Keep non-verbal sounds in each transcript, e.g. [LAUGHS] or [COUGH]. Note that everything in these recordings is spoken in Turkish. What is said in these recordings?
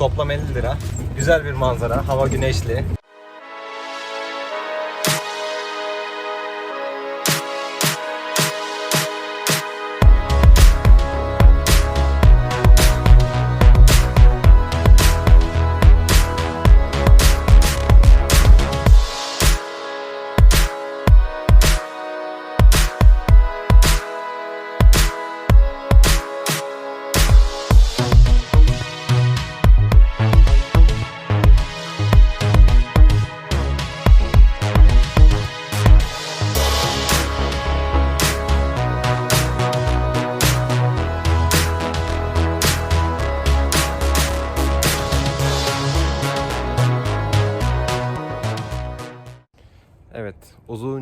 toplam 50 lira. Güzel bir manzara, hava güneşli.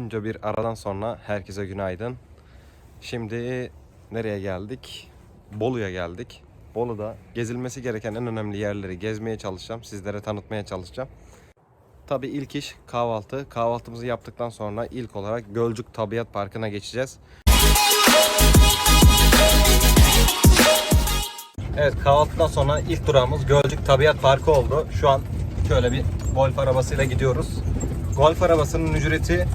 Uzunca bir aradan sonra herkese günaydın. Şimdi nereye geldik? Bolu'ya geldik. Bolu'da gezilmesi gereken en önemli yerleri gezmeye çalışacağım. Sizlere tanıtmaya çalışacağım. Tabii ilk iş kahvaltı. Kahvaltımızı yaptıktan sonra ilk olarak Gölcük Tabiat Parkı'na geçeceğiz. Evet kahvaltıdan sonra ilk durağımız Gölcük Tabiat Parkı oldu. Şu an şöyle bir golf arabasıyla gidiyoruz. Golf arabasının ücreti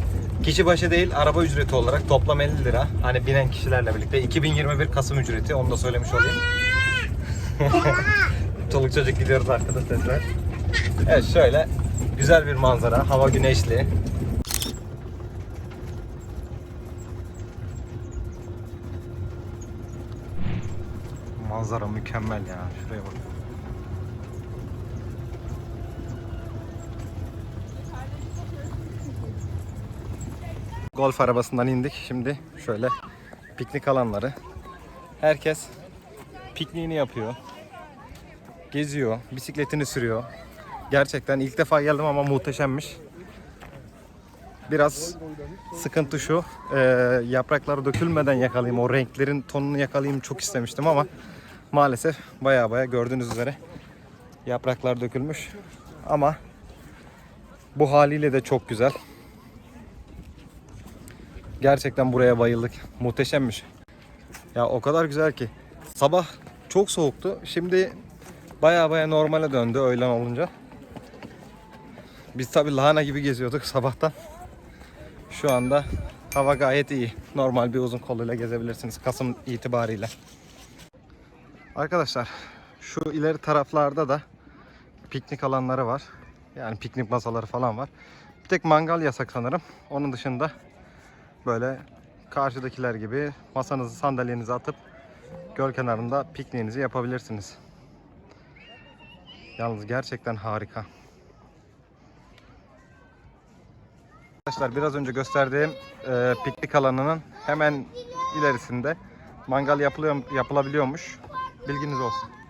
kişi başı değil araba ücreti olarak toplam 50 lira. Hani binen kişilerle birlikte 2021 Kasım ücreti onu da söylemiş olayım. [LAUGHS] Çoluk çocuk gidiyoruz arkada sesler. Evet şöyle güzel bir manzara, hava güneşli. Manzara mükemmel ya. Şuraya bak. Golf arabasından indik. Şimdi şöyle piknik alanları. Herkes pikniğini yapıyor. Geziyor, bisikletini sürüyor. Gerçekten ilk defa geldim ama muhteşemmiş. Biraz sıkıntı şu, e, yapraklar dökülmeden yakalayayım, o renklerin tonunu yakalayayım çok istemiştim ama maalesef baya baya gördüğünüz üzere yapraklar dökülmüş. Ama bu haliyle de çok güzel. Gerçekten buraya bayıldık. Muhteşemmiş. Ya o kadar güzel ki. Sabah çok soğuktu. Şimdi baya baya normale döndü öğlen olunca. Biz tabi lahana gibi geziyorduk [LAUGHS] sabahtan. Şu anda hava gayet iyi. Normal bir uzun koluyla gezebilirsiniz Kasım itibariyle. Arkadaşlar şu ileri taraflarda da piknik alanları var. Yani piknik masaları falan var. Bir tek mangal yasak sanırım. Onun dışında böyle karşıdakiler gibi masanızı sandalyenizi atıp göl kenarında pikniğinizi yapabilirsiniz. Yalnız gerçekten harika. Arkadaşlar biraz önce gösterdiğim e, piknik alanının hemen ilerisinde mangal yapılıyor yapılabiliyormuş. Bilginiz olsun.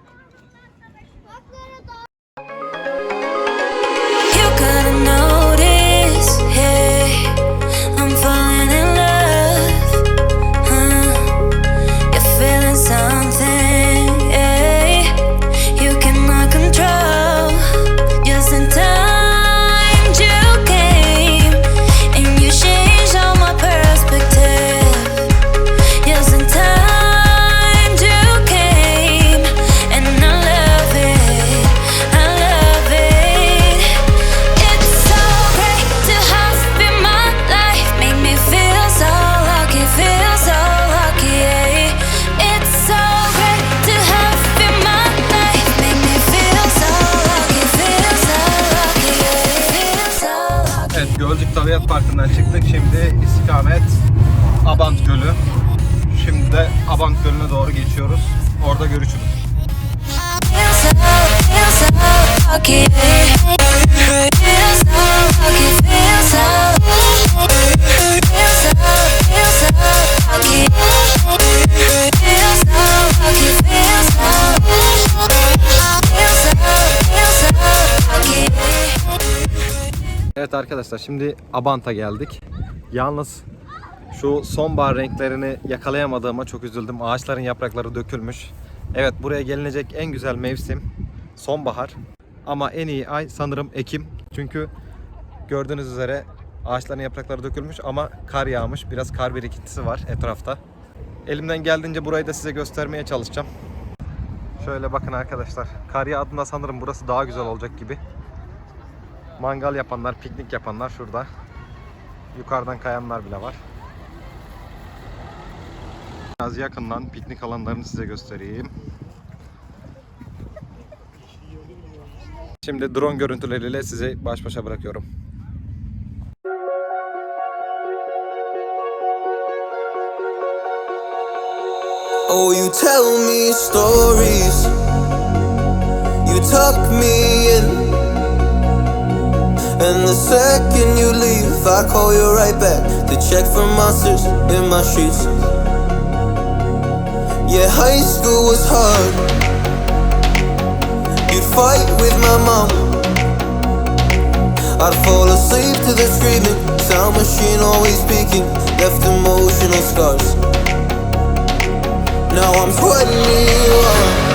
Evet arkadaşlar şimdi Abant'a geldik. Yalnız şu sonbahar renklerini yakalayamadığıma çok üzüldüm. Ağaçların yaprakları dökülmüş. Evet buraya gelinecek en güzel mevsim sonbahar. Ama en iyi ay sanırım Ekim. Çünkü gördüğünüz üzere ağaçların yaprakları dökülmüş ama kar yağmış. Biraz kar birikintisi var etrafta. Elimden geldiğince burayı da size göstermeye çalışacağım. Şöyle bakın arkadaşlar. Karya adında sanırım burası daha güzel olacak gibi. Mangal yapanlar, piknik yapanlar şurada. Yukarıdan kayanlar bile var. Biraz yakından piknik alanlarını size göstereyim. Şimdi drone görüntüleriyle sizi baş başa bırakıyorum. Oh, you tell me stories. You tuck me in. And the second you leave, I call you right back to check for monsters in my streets. Yeah, high school was hard. You'd fight with my mom. I'd fall asleep to the screaming. Sound machine always speaking. Left emotional scars. Now I'm 21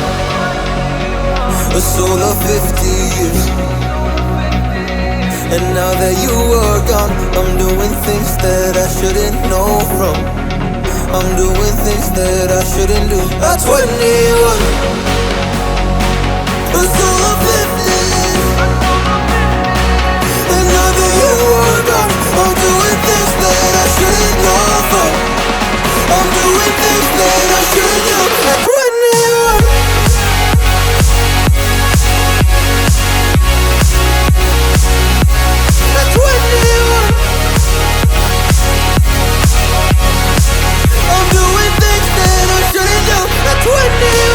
A soul of 50 years And now that you are gone I'm doing things that I shouldn't know from. I'm doing things that I shouldn't do. At 21 A soul of 50 years And now that you are gone I'm doing things that I shouldn't know from. I'm doing things that I shouldn't do with you.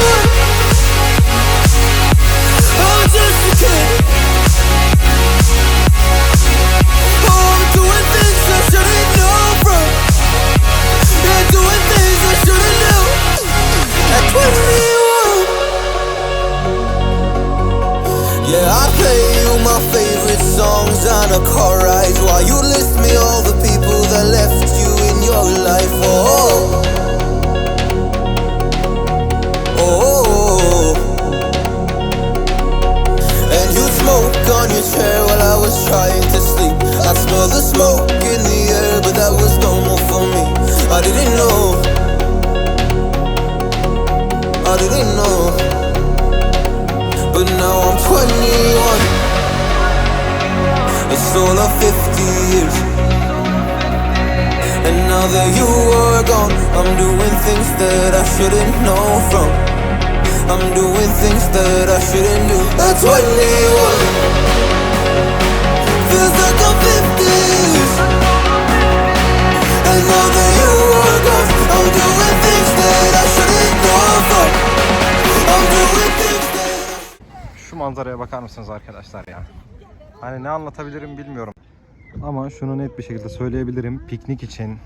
I'm just a kid. All of 50 years. And now that you are gone I'm doing things that I shouldn't know from. I'm doing things that I shouldn't do. At 21 Feels like I'm 50 years. And now that you are gone I'm doing things that I shouldn't know from. I'm doing things that I Şu manzaraya bakar mısınız arkadaşlar ya? Hani ne anlatabilirim bilmiyorum. Ama şunu net bir şekilde söyleyebilirim. Piknik için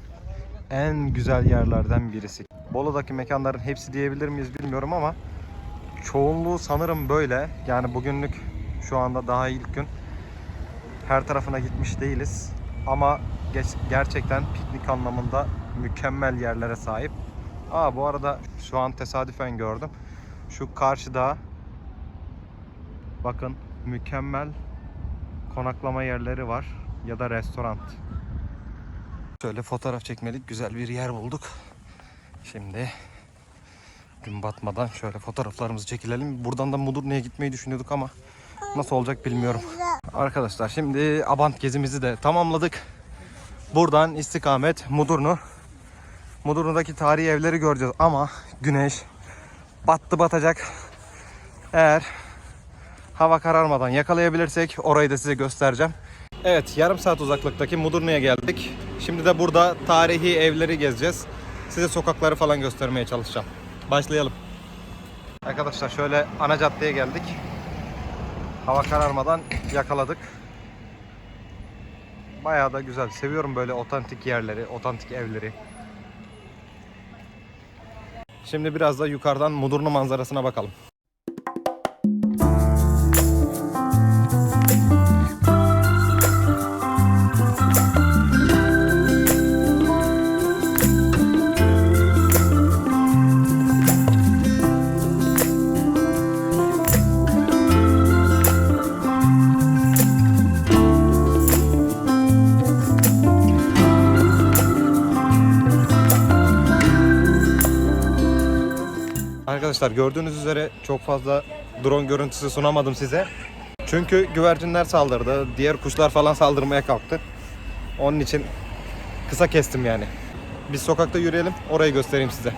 en güzel yerlerden birisi. Bolu'daki mekanların hepsi diyebilir miyiz bilmiyorum ama çoğunluğu sanırım böyle. Yani bugünlük şu anda daha ilk gün. Her tarafına gitmiş değiliz. Ama gerçekten piknik anlamında mükemmel yerlere sahip. Aa bu arada şu an tesadüfen gördüm. Şu karşıda Bakın mükemmel konaklama yerleri var ya da restoran. Şöyle fotoğraf çekmelik güzel bir yer bulduk. Şimdi gün batmadan şöyle fotoğraflarımızı çekilelim. Buradan da Mudurnu'ya gitmeyi düşünüyorduk ama nasıl olacak bilmiyorum. Arkadaşlar şimdi Abant gezimizi de tamamladık. Buradan istikamet Mudurnu. Mudurnu'daki tarihi evleri göreceğiz ama güneş battı batacak. Eğer hava kararmadan yakalayabilirsek orayı da size göstereceğim. Evet yarım saat uzaklıktaki Mudurnu'ya geldik. Şimdi de burada tarihi evleri gezeceğiz. Size sokakları falan göstermeye çalışacağım. Başlayalım. Arkadaşlar şöyle ana caddeye geldik. Hava kararmadan yakaladık. Bayağı da güzel. Seviyorum böyle otantik yerleri, otantik evleri. Şimdi biraz da yukarıdan Mudurnu manzarasına bakalım. Arkadaşlar gördüğünüz üzere çok fazla drone görüntüsü sunamadım size. Çünkü güvercinler saldırdı, diğer kuşlar falan saldırmaya kalktı. Onun için kısa kestim yani. Biz sokakta yürüyelim, orayı göstereyim size.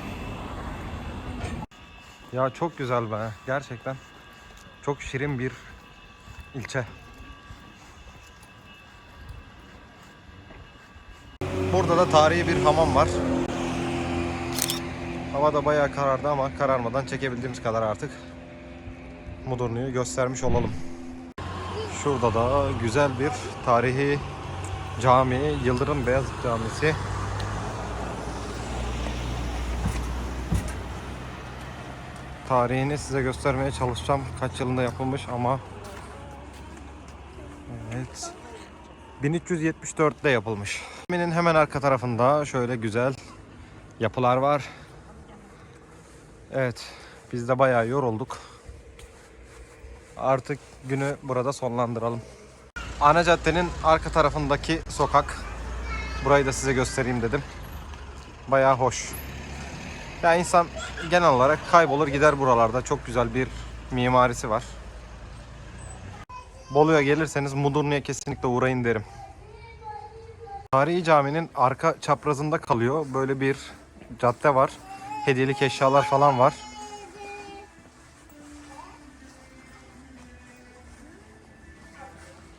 Ya çok güzel be, gerçekten. Çok şirin bir ilçe. Burada da tarihi bir hamam var. Hava da bayağı karardı ama kararmadan çekebildiğimiz kadar artık Mudurnu'yu göstermiş olalım. Şurada da güzel bir tarihi cami, Yıldırım Beyazıt Camisi. Tarihini size göstermeye çalışacağım. Kaç yılında yapılmış ama Evet. 1374'te yapılmış. Caminin hemen arka tarafında şöyle güzel yapılar var. Evet, biz de bayağı yorulduk. Artık günü burada sonlandıralım. Ana caddenin arka tarafındaki sokak. Burayı da size göstereyim dedim. Bayağı hoş. Ya insan genel olarak kaybolur gider buralarda. Çok güzel bir mimarisi var. Bolu'ya gelirseniz Mudurnu'ya kesinlikle uğrayın derim. Tarihi caminin arka çaprazında kalıyor. Böyle bir cadde var. Hediyelik eşyalar falan var.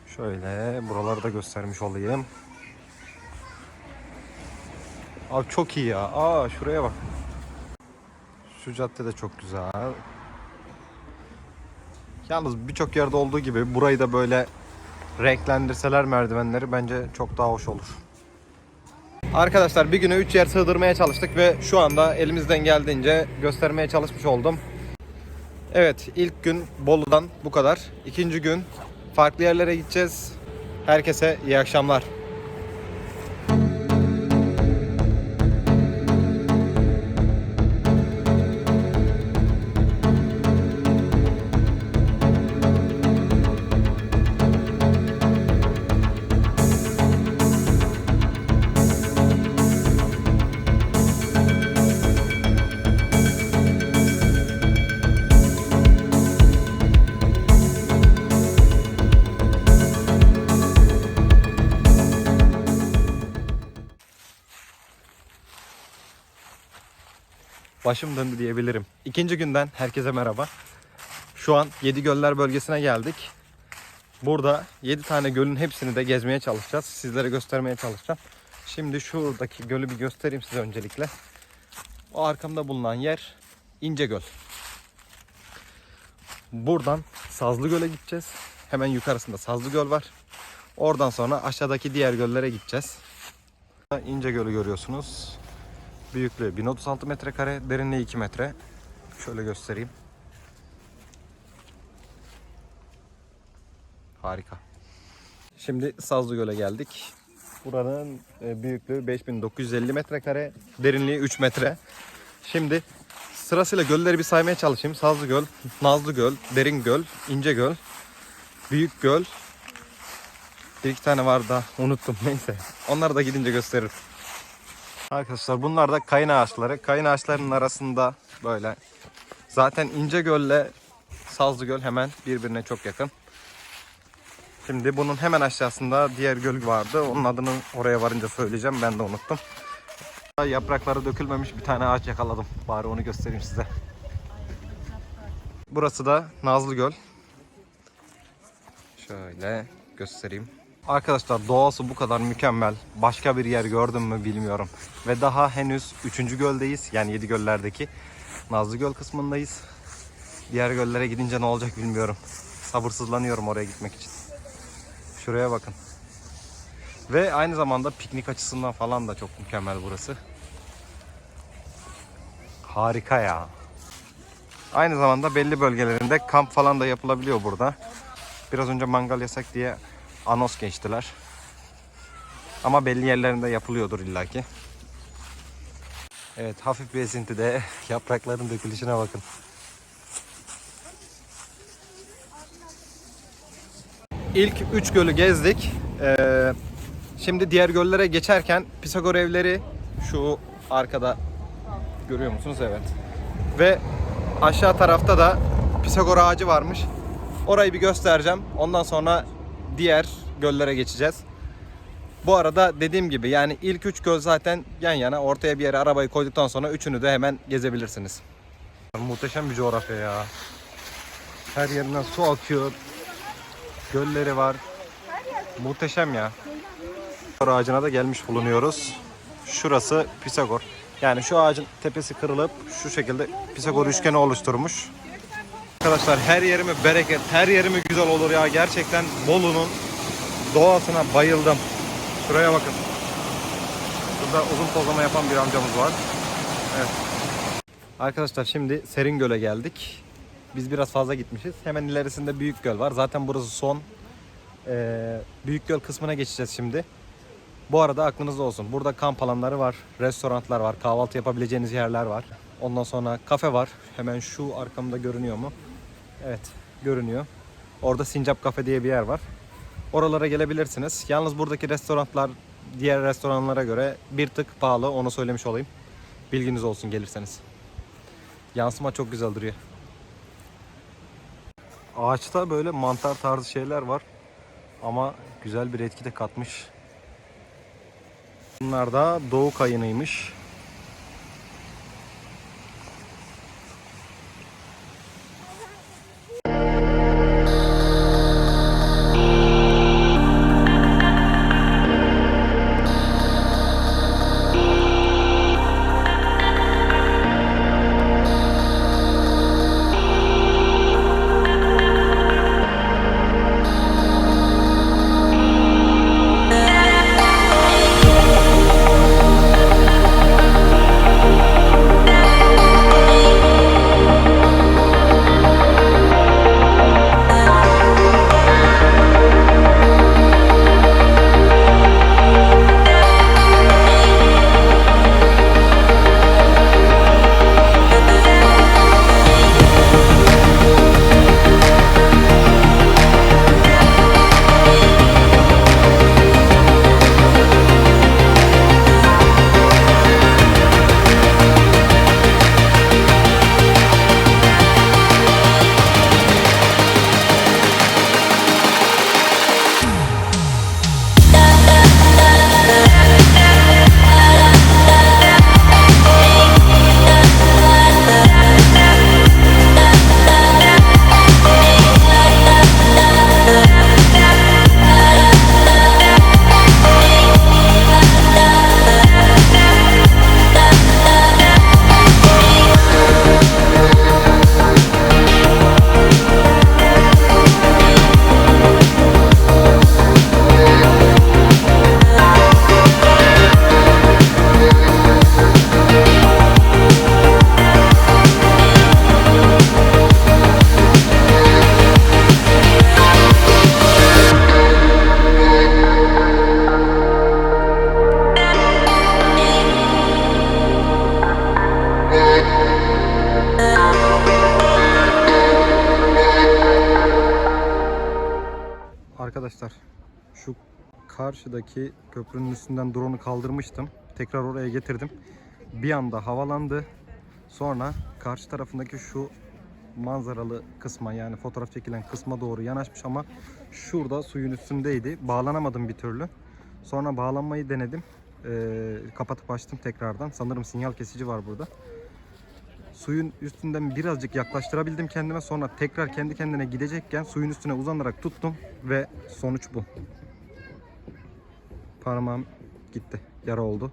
Şöyle buraları da göstermiş olayım. Abi çok iyi ya. Aa şuraya bak. Şu cadde de çok güzel. Yalnız birçok yerde olduğu gibi burayı da böyle renklendirseler merdivenleri bence çok daha hoş olur. Arkadaşlar bir güne 3 yer sığdırmaya çalıştık ve şu anda elimizden geldiğince göstermeye çalışmış oldum. Evet ilk gün Bolu'dan bu kadar. İkinci gün farklı yerlere gideceğiz. Herkese iyi akşamlar. Başım döndü diyebilirim. İkinci günden herkese merhaba. Şu an Yedi Göller bölgesine geldik. Burada 7 tane gölün hepsini de gezmeye çalışacağız. Sizlere göstermeye çalışacağım. Şimdi şuradaki gölü bir göstereyim size öncelikle. O arkamda bulunan yer İncegöl. Buradan Sazlı Göl'e gideceğiz. Hemen yukarısında Sazlı Göl var. Oradan sonra aşağıdaki diğer göllere gideceğiz. İncegöl'ü görüyorsunuz. Büyüklüğü 1036 metrekare, derinliği 2 metre. Şöyle göstereyim. Harika. Şimdi Sazlı Göl'e geldik. Buranın e, büyüklüğü 5950 metrekare, derinliği 3 metre. Şimdi sırasıyla gölleri bir saymaya çalışayım. Sazlı Göl, Nazlı Göl, Derin Göl, İnce Göl, Büyük Göl. Bir iki tane var da unuttum [LAUGHS] neyse. Onları da gidince gösteririm. Arkadaşlar bunlar da kayın ağaçları. Kayın ağaçlarının arasında böyle. Zaten İnce Göl'le Sazlı Göl hemen birbirine çok yakın. Şimdi bunun hemen aşağısında diğer göl vardı. Onun adını oraya varınca söyleyeceğim. Ben de unuttum. Yaprakları dökülmemiş bir tane ağaç yakaladım. Bari onu göstereyim size. Burası da Nazlı Göl. Şöyle göstereyim. Arkadaşlar doğası bu kadar mükemmel. Başka bir yer gördüm mü bilmiyorum. Ve daha henüz 3. göldeyiz. Yani 7 göllerdeki Nazlı Göl kısmındayız. Diğer göllere gidince ne olacak bilmiyorum. Sabırsızlanıyorum oraya gitmek için. Şuraya bakın. Ve aynı zamanda piknik açısından falan da çok mükemmel burası. Harika ya. Aynı zamanda belli bölgelerinde kamp falan da yapılabiliyor burada. Biraz önce mangal yasak diye anos geçtiler. Ama belli yerlerinde yapılıyordur illaki. Evet hafif bir esintide [LAUGHS] yaprakların dökülüşüne bakın. İlk 3 gölü gezdik. Ee, şimdi diğer göllere geçerken Pisagor evleri şu arkada görüyor musunuz? Evet. Ve aşağı tarafta da Pisagor ağacı varmış. Orayı bir göstereceğim. Ondan sonra diğer göllere geçeceğiz. Bu arada dediğim gibi yani ilk üç göl zaten yan yana. Ortaya bir yere arabayı koyduktan sonra üçünü de hemen gezebilirsiniz. Muhteşem bir coğrafya ya. Her yerinden su akıyor. Gölleri var. Muhteşem ya. Pisagor ağacına da gelmiş bulunuyoruz. Şurası Pisagor. Yani şu ağacın tepesi kırılıp şu şekilde Pisagor üçgeni oluşturmuş. Arkadaşlar her yerimi bereket, her yerimi güzel olur ya. Gerçekten Bolu'nun doğasına bayıldım. Şuraya bakın. Burada uzun pozlama yapan bir amcamız var. Evet. Arkadaşlar şimdi Serin Göl'e geldik. Biz biraz fazla gitmişiz. Hemen ilerisinde Büyük Göl var. Zaten burası son. Ee, Büyük Göl kısmına geçeceğiz şimdi. Bu arada aklınızda olsun. Burada kamp alanları var, restoranlar var, kahvaltı yapabileceğiniz yerler var. Ondan sonra kafe var. Hemen şu arkamda görünüyor mu? Evet, görünüyor. Orada Sincap Kafe diye bir yer var. Oralara gelebilirsiniz. Yalnız buradaki restoranlar diğer restoranlara göre bir tık pahalı. Onu söylemiş olayım. Bilginiz olsun gelirseniz. Yansıma çok güzel duruyor. Ağaçta böyle mantar tarzı şeyler var. Ama güzel bir etki de katmış. Bunlar da doğu kayınıymış. Karşıdaki köprünün üstünden drone'u kaldırmıştım. Tekrar oraya getirdim. Bir anda havalandı. Sonra karşı tarafındaki şu manzaralı kısma yani fotoğraf çekilen kısma doğru yanaşmış ama şurada suyun üstündeydi. Bağlanamadım bir türlü. Sonra bağlanmayı denedim. Ee, kapatıp açtım tekrardan. Sanırım sinyal kesici var burada. Suyun üstünden birazcık yaklaştırabildim kendime. Sonra tekrar kendi kendine gidecekken suyun üstüne uzanarak tuttum ve sonuç bu. Parmağım gitti. Yara oldu.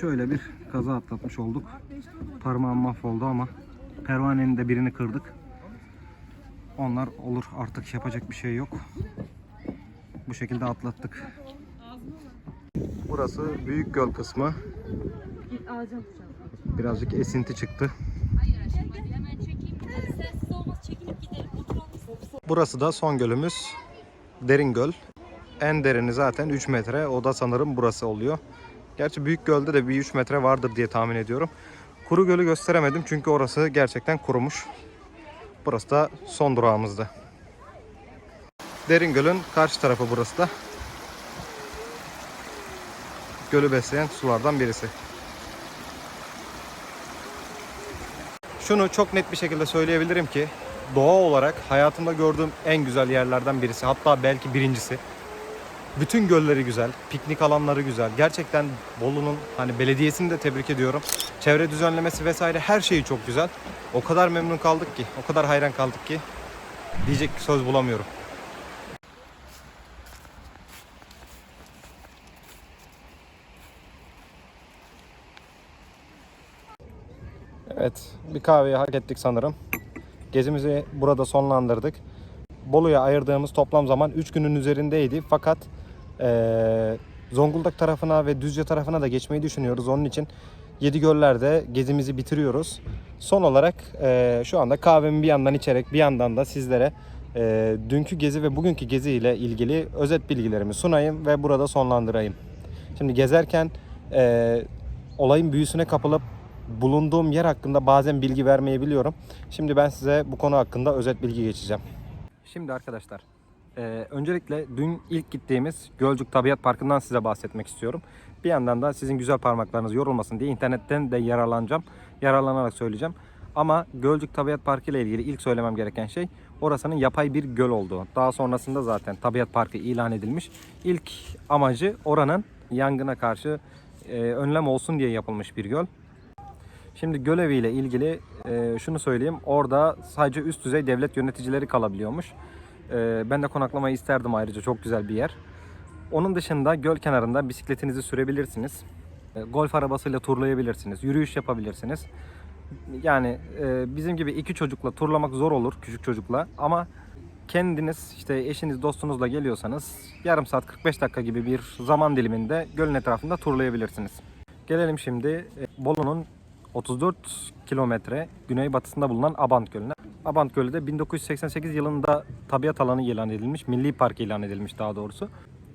Şöyle bir kaza atlatmış olduk. Parmağım mahvoldu ama pervanenin de birini kırdık. Onlar olur artık yapacak bir şey yok. Bu şekilde atlattık. Burası Büyük Göl kısmı. Birazcık esinti çıktı. Burası da son gölümüz. Derin göl. En derini zaten 3 metre. O da sanırım burası oluyor. Gerçi Büyük Göl'de de bir 3 metre vardır diye tahmin ediyorum. Kuru gölü gösteremedim çünkü orası gerçekten kurumuş. Burası da son durağımızdı. Derin Göl'ün karşı tarafı burası da. Gölü besleyen sulardan birisi. şunu çok net bir şekilde söyleyebilirim ki doğa olarak hayatımda gördüğüm en güzel yerlerden birisi. Hatta belki birincisi. Bütün gölleri güzel, piknik alanları güzel. Gerçekten Bolu'nun hani belediyesini de tebrik ediyorum. Çevre düzenlemesi vesaire her şeyi çok güzel. O kadar memnun kaldık ki, o kadar hayran kaldık ki diyecek söz bulamıyorum. Evet, bir kahveyi hak ettik sanırım. Gezimizi burada sonlandırdık. Bolu'ya ayırdığımız toplam zaman 3 günün üzerindeydi. Fakat eee, Zonguldak tarafına ve Düzce tarafına da geçmeyi düşünüyoruz. Onun için Yedigöller'de gezimizi bitiriyoruz. Son olarak eee, şu anda kahvemi bir yandan içerek bir yandan da sizlere eee, dünkü gezi ve bugünkü gezi ile ilgili özet bilgilerimi sunayım ve burada sonlandırayım. Şimdi gezerken eee, olayın büyüsüne kapılıp bulunduğum yer hakkında bazen bilgi vermeyebiliyorum. Şimdi ben size bu konu hakkında özet bilgi geçeceğim. Şimdi arkadaşlar, e, öncelikle dün ilk gittiğimiz Gölcük Tabiat Parkı'ndan size bahsetmek istiyorum. Bir yandan da sizin güzel parmaklarınız yorulmasın diye internetten de yararlanacağım. Yararlanarak söyleyeceğim. Ama Gölcük Tabiat Parkı ile ilgili ilk söylemem gereken şey orasının yapay bir göl olduğu. Daha sonrasında zaten Tabiat Parkı ilan edilmiş. İlk amacı oranın yangına karşı e, önlem olsun diye yapılmış bir göl. Şimdi göl ile ilgili e, şunu söyleyeyim. Orada sadece üst düzey devlet yöneticileri kalabiliyormuş. E, ben de konaklamayı isterdim ayrıca. Çok güzel bir yer. Onun dışında göl kenarında bisikletinizi sürebilirsiniz. E, golf arabasıyla turlayabilirsiniz. Yürüyüş yapabilirsiniz. Yani e, bizim gibi iki çocukla turlamak zor olur küçük çocukla ama kendiniz işte eşiniz dostunuzla geliyorsanız yarım saat 45 dakika gibi bir zaman diliminde gölün etrafında turlayabilirsiniz. Gelelim şimdi e, Bolu'nun 34 kilometre güneybatısında bulunan Abant Gölü'ne. Abant Gölü de 1988 yılında tabiat alanı ilan edilmiş, milli park ilan edilmiş daha doğrusu.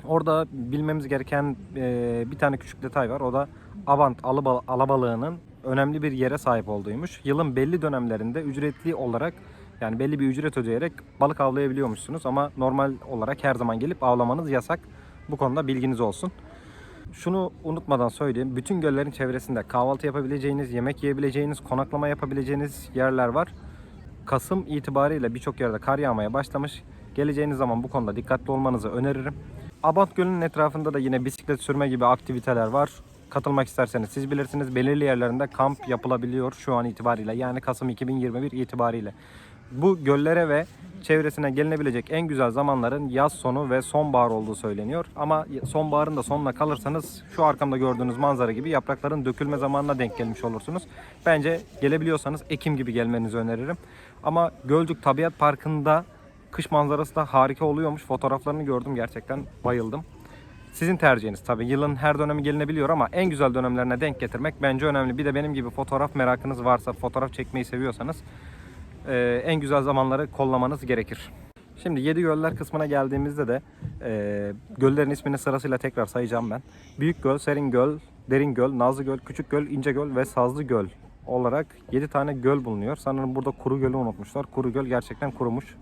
Orada bilmemiz gereken e, bir tane küçük detay var. O da Abant alıba- alabalığının önemli bir yere sahip olduğuymuş. Yılın belli dönemlerinde ücretli olarak yani belli bir ücret ödeyerek balık avlayabiliyormuşsunuz ama normal olarak her zaman gelip avlamanız yasak. Bu konuda bilginiz olsun. Şunu unutmadan söyleyeyim. Bütün göllerin çevresinde kahvaltı yapabileceğiniz, yemek yiyebileceğiniz, konaklama yapabileceğiniz yerler var. Kasım itibariyle birçok yerde kar yağmaya başlamış. Geleceğiniz zaman bu konuda dikkatli olmanızı öneririm. Abant Gölü'nün etrafında da yine bisiklet sürme gibi aktiviteler var. Katılmak isterseniz siz bilirsiniz. Belirli yerlerinde kamp yapılabiliyor şu an itibariyle. Yani Kasım 2021 itibariyle. Bu göllere ve çevresine gelinebilecek en güzel zamanların yaz sonu ve sonbahar olduğu söyleniyor. Ama sonbaharın da sonuna kalırsanız şu arkamda gördüğünüz manzara gibi yaprakların dökülme zamanına denk gelmiş olursunuz. Bence gelebiliyorsanız Ekim gibi gelmenizi öneririm. Ama Gölcük Tabiat Parkı'nda kış manzarası da harika oluyormuş. Fotoğraflarını gördüm gerçekten bayıldım. Sizin tercihiniz tabii. Yılın her dönemi gelinebiliyor ama en güzel dönemlerine denk getirmek bence önemli. Bir de benim gibi fotoğraf merakınız varsa, fotoğraf çekmeyi seviyorsanız e, en güzel zamanları kollamanız gerekir. Şimdi Yedi Göller kısmına geldiğimizde de e, göllerin ismini sırasıyla tekrar sayacağım ben. Büyük Göl, Serin Göl, Derin Göl, Nazlı Göl, Küçük Göl, İnce Göl ve Sazlı Göl olarak 7 tane göl bulunuyor. Sanırım burada Kuru Göl'ü unutmuşlar. Kuru Göl gerçekten kurumuş.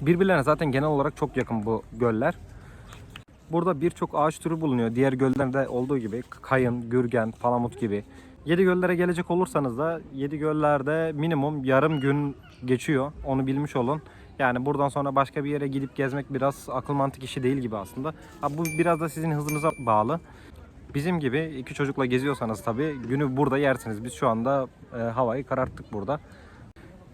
Birbirlerine zaten genel olarak çok yakın bu göller. Burada birçok ağaç türü bulunuyor. Diğer göllerde olduğu gibi kayın, gürgen, palamut gibi. Yedi göllere gelecek olursanız da yedi göllerde minimum yarım gün geçiyor. Onu bilmiş olun. Yani buradan sonra başka bir yere gidip gezmek biraz akıl mantık işi değil gibi aslında. Ha, bu biraz da sizin hızınıza bağlı. Bizim gibi iki çocukla geziyorsanız tabii günü burada yersiniz. Biz şu anda e, havayı kararttık burada.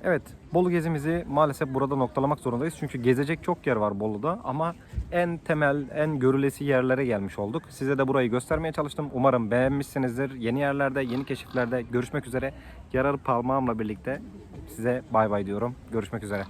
Evet, Bolu gezimizi maalesef burada noktalamak zorundayız. Çünkü gezecek çok yer var Bolu'da ama en temel, en görülesi yerlere gelmiş olduk. Size de burayı göstermeye çalıştım. Umarım beğenmişsinizdir. Yeni yerlerde, yeni keşiflerde görüşmek üzere. Yarar parmağımla birlikte size bay bay diyorum. Görüşmek üzere.